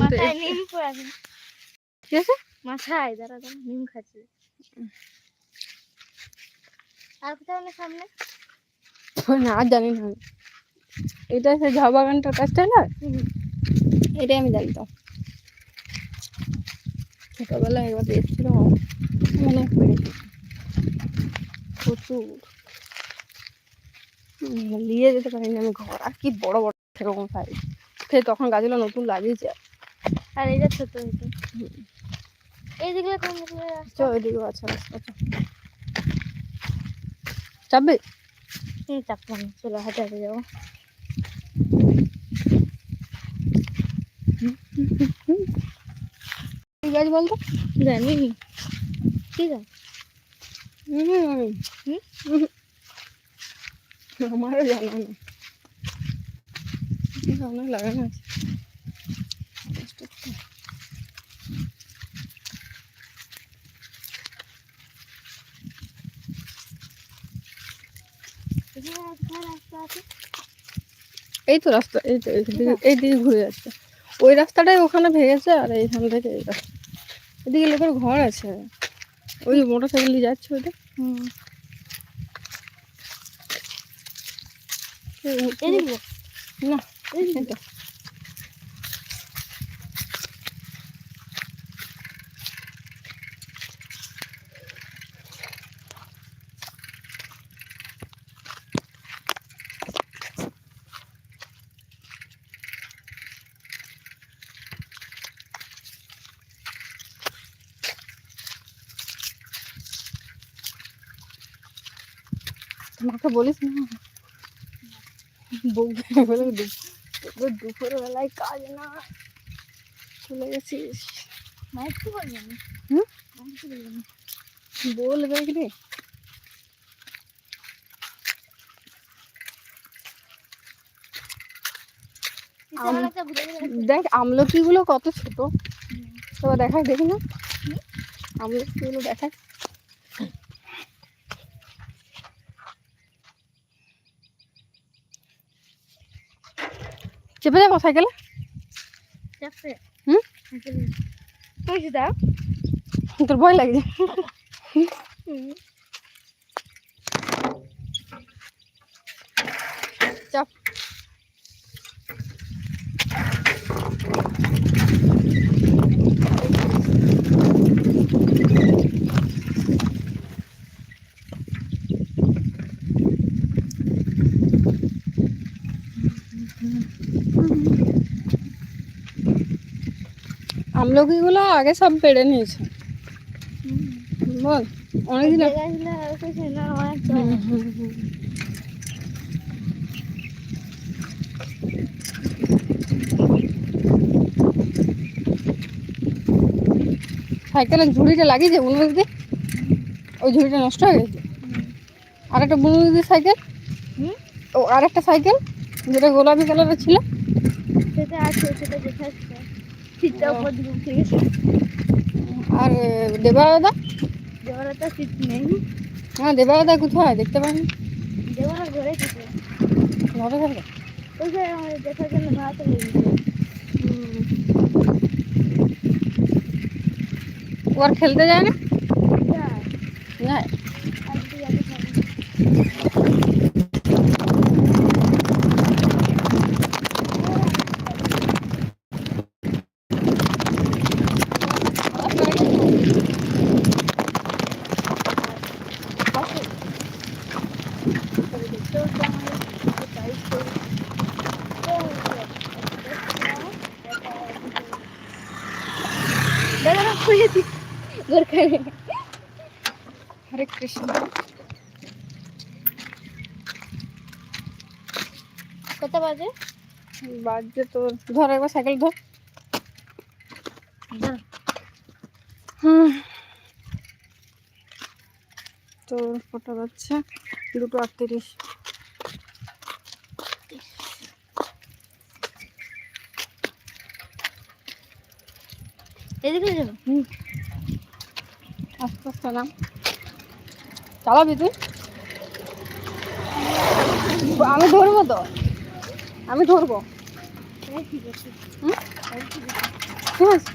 মাথায় নিম পড়ে ঠিক আছে? মাথায় দাঁড়া দাঁড়া নিম খাচ্ছি। আর কোথাও না সামনে? না আর জানি না এটা সেই ঝাউ বাগানটার কাছটা না? এটাই আমি জানতাম। একবার প্রচুর। নিয়ে যেতে পারিনি আমি ঘর। আর কি বড় বড় সেরকম সাইজ সে তখন গাছগুলো নতুন লাগিয়েছে। আর এটা ছোট হয়েছে এই দিকগুলো কোন দিকগুলো রাস্তা ওইদিকে আচ্ছা আচ্ছা চাপবে? এই চাপলাম চলো হাঁটে হাঁটে যাব। কি গাছ বলতো জানি। আছে হুম হুম? আমারও জানা এটা অনেক লাগানো আছে এখানে আর কোথায় রাস্তা আছে এই তো রাস্তা এই তো এই দিকে ঘুরে যাচ্ছে। ওই রাস্তাটাই ওখানে ভেঙেছে আর এইখান থেকে এই রাস্তা। এদিকে লোকের ঘর আছে। ওই মোটর সাইকেল যাচ্ছে ওইটা। হুম। না এই তো। মাকে বলিস না? বউ বলে দুপুর বেলায় কাজ না। চলে গেছিস। মাইক কি বলবে কি রে? আম- একটা ভুলে গেলে দেখ কত ছোট। তো দেখায় দেখি না। আমলকিগুলো দেখায় চেপে যাব সাইকেলে হুম? তোর ভয় লাগছে চাপ। আমলকিগুলো আগে সব পেড়ে নিয়েছে। বল অনেক হুম। সাইকেলের ঝুড়িটা লাগিয়েছে বুনুদিদি দিয়ে ওই ঝুড়িটা নষ্ট হয়ে গেছে? আর একটা বুনুদিদির সাইকেল? হুম ও, আর একটা সাইকেল? যেটা গোলাপি কালারের ছিল? সেটা আছে, সেটা দেখাচ্ছে শীতটা উপর দিকে উঠে গেছে। আর দেবা দাদা দেওয়ার তো শীত নেই। হ্যাঁ দেবা দাদা কোথায়? দেখতে পাইনি। দেওয়ার ঘরে কিছু ঘরে থাকবে ওই যে আমাদের দেখার জন্য ভাত ও আর খেলতে যায় না? যায় যায় আজকে যাবে সামনে দাদা খুলে দি গোরখানে হরে কৃষ্ণ। কত বাজে? বাজছে তোর ধর একবার সাইকেল ধর। হুম কটা দুটো আটত্রিশ। এদিকে যাব হুম। আস্তে আস্তে নাম। চালাবি তুই? আমি ধরবো তো। আমি ধরবো। আছে হুম? ঠিক আছে।